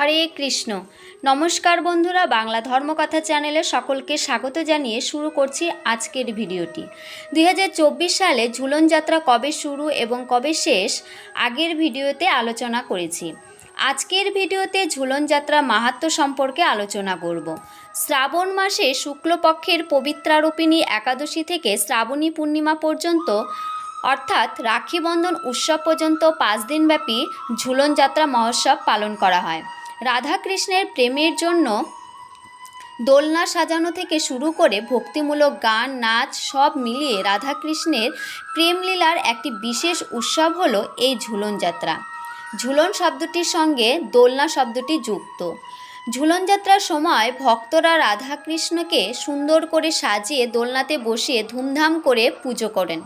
হরে কৃষ্ণ। নমস্কার বন্ধুরা, বাংলা ধর্মকথা চ্যানেলে সকলকে স্বাগত জানিয়ে শুরু করছি আজকের ভিডিওটি। দু হাজার চব্বিশ সালে ঝুলন যাত্রা কবে শুরু এবং কবে শেষ, আগের ভিডিওতে আলোচনা করেছি। আজকের ভিডিওতে ঝুলন যাত্রা মাহাত্ম্য সম্পর্কে আলোচনা করব। শ্রাবণ মাসে শুক্লপক্ষের পবিত্রারোপিণী একাদশী থেকে শ্রাবণী পূর্ণিমা পর্যন্ত, অর্থাৎ রাখি বন্ধন উৎসব পর্যন্ত পাঁচ দিনব্যাপী ঝুলন যাত্রা মহোৎসব পালন করা হয়। রাধাকৃষ্ণের প্রেমের জন্য দোলনা সাজানো থেকে শুরু করে ভক্তিমূলক গান, নাচ সব মিলিয়ে রাধাকৃষ্ণের প্রেমলীলার একটি বিশেষ উৎসব হলো এই ঝুলন যাত্রা। ঝুলন শব্দটির সঙ্গে দোলনা শব্দটি যুক্ত। ঝুলন যাত্রার সময় ভক্তরা রাধাকৃষ্ণকে সুন্দর করে সাজিয়ে দোলনাতে বসিয়ে ধুমধাম করে পুজো করেন।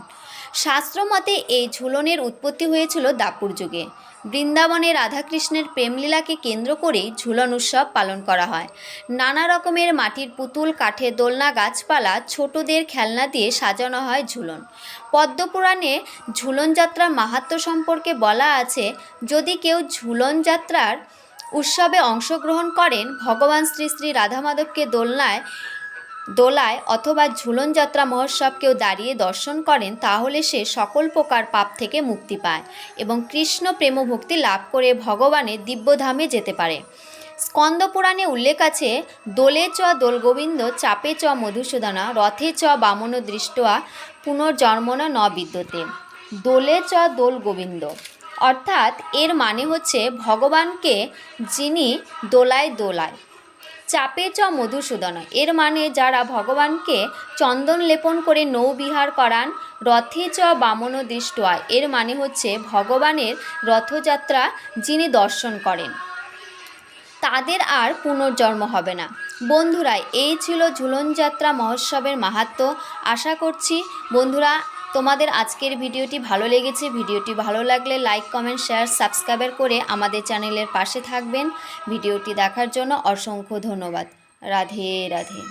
শাস্ত্রমতে এই ঝুলনের উৎপত্তি হয়েছিল দাপুর যুগে। বৃন্দাবনে রাধাকৃষ্ণের প্রেমলীলাকে কেন্দ্র করেই ঝুলন উৎসব পালন করা হয়। নানা রকমের মাটির পুতুল, কাঠের দোলনা, গাছপালা, ছোটদের খেলনা দিয়ে সাজানো হয় ঝুলন। পদ্মপুরাণে ঝুলন যাত্রার মাহাত্ম্য সম্পর্কে বলা আছে, যদি কেউ ঝুলন যাত্রার উৎসবে অংশগ্রহণ করেন, ভগবান শ্রী শ্রী রাধা মাধবকে দোলনায় দোলায় অথবা ঝুলন যাত্রা দাঁড়িয়ে দর্শন করেন, তাহলে সে সকল প্রকার পাপ থেকে মুক্তি পায় এবং কৃষ্ণ প্রেমভক্তি লাভ করে ভগবানের দিব্যধামে যেতে পারে। স্কন্দ পুরাণে উল্লেখ আছে, দোলে চ দোলগোবিন্দ, চাপে চ মধুসূদনা, রথে চ বামন দৃষ্টয়া পুনর্জন্মনা ন বিদ্যতে। দোলে চ দোল গোবিন্দ অর্থাৎ এর মানে হচ্ছে ভগবানকে যিনি দোলায় দোলায়। চাপে চ মধুসূদন। এর মানে যারা ভগবানকে চন্দন লেপন করে নৌবিহার করান, রথে চ বামন দৃষ্টয়া। এর মানে হচ্ছে ভগবানের রথযাত্রা যিনি দর্শন করেন। তাদের আর পুনর্জন্ম হবে না। বন্ধুরা, এই ছিল ঝুলনযাত্রা মহোৎসবের মাহাত্ম্য আশা করছি বন্ধুরা তোমাদের আজকের ভিডিওটি ভালো লেগেছে, ভিডিওটি ভালো লাগলে লাইক কমেন্ট শেয়ার সাবস্ক্রাইবার করে আমাদের চ্যানেলের পাশে থাকবেন। ভিডিওটি দেখার জন্য অসংখ্য ধন্যবাদ। রাধে রাধে।